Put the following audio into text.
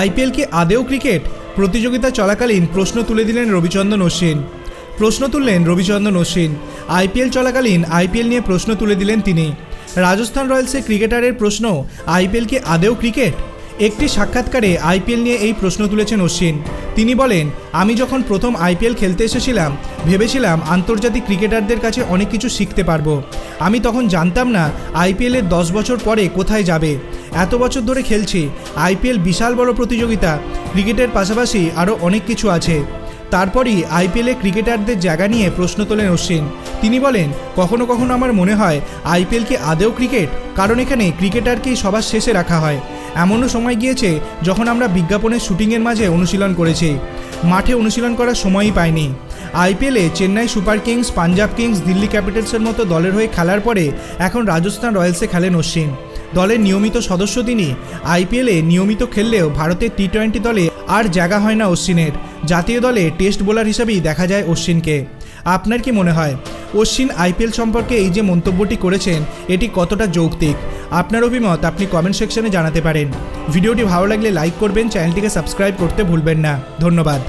IPL কি আদেও cricket প্রতিযোগিতা চলাকালীন প্রশ্ন তুলে দিলেন রবিচন্দ্রন অশ্বিন। প্রশ্ন তুললেন রবিচন্দ্রন অশ্বিন। আইপিএল চলাকালীন আইপিএল নিয়ে প্রশ্ন তুলে দিলেন তিনি। রাজস্থান রয়্যালসের ক্রিকেটারের প্রশ্ন আইপিএল কি আদেও ক্রিকেট? একটি সাক্ষাৎকারে আইপিএল নিয়ে এই প্রশ্ন তুলেছেন অশ্বিন। তিনি বলেন, আমি যখন প্রথম আইপিএল খেলতে এসেছিলাম, ভেবেছিলাম আন্তর্জাতিক ক্রিকেটারদের কাছে অনেক কিছু শিখতে পারব। আমি তখন জানতাম না আইপিএলের দশ বছর পরে কোথায় যাবে। এত বছর ধরে খেলছি। আইপিএল বিশাল বড় প্রতিযোগিতা। ক্রিকেটের পাশাপাশি আরও অনেক কিছু আছে। তারপরই আইপিএলে ক্রিকেটারদের জায়গা নিয়ে প্রশ্ন তোলেন অশ্বিন। তিনি বলেন, কখনো কখনো আমার মনে হয় আইপিএল কি আদেও ক্রিকেট? কারণ এখানে ক্রিকেটারকেই সবার শেষে রাখা হয়। এমনও সময় গিয়েছে যখন আমরা বিজ্ঞাপনের শুটিংয়ের মাঝে অনুশীলন করেছি। মাঠে অনুশীলন করার সময়ই পাইনি। আইপিএলে Chennai super kings, Punjab kings, Delhi ক্যাপিটালসের মতো দলের হয়ে খেলার পরে এখন রাজস্থান রয়্যালসে খেলেন অশ্বিন। দলের নিয়মিত সদস্য তিনি। আইপিএলে নিয়মিত খেললেও ভারতের টি টোয়েন্টি দলে আর জায়গা হয় না অশ্বিনের। জাতীয় দলে টেস্ট বোলার হিসেবেই দেখা যায় অশ্বিনকে। আপনার কি মনে হয়? অশ্বিন আইপিএল সম্পর্কে এই যে মন্তব্যটি করেছেন, এটি কতটা যৌক্তিক? আপনার অভিমত আপনি কমেন্ট সেকশনে জানাতে পারেন। ভিডিওটি ভালো লাগলে লাইক করবেন চ্যানেলটিকে সাবস্ক্রাইব করতে ভুলবেন না। ধন্যবাদ।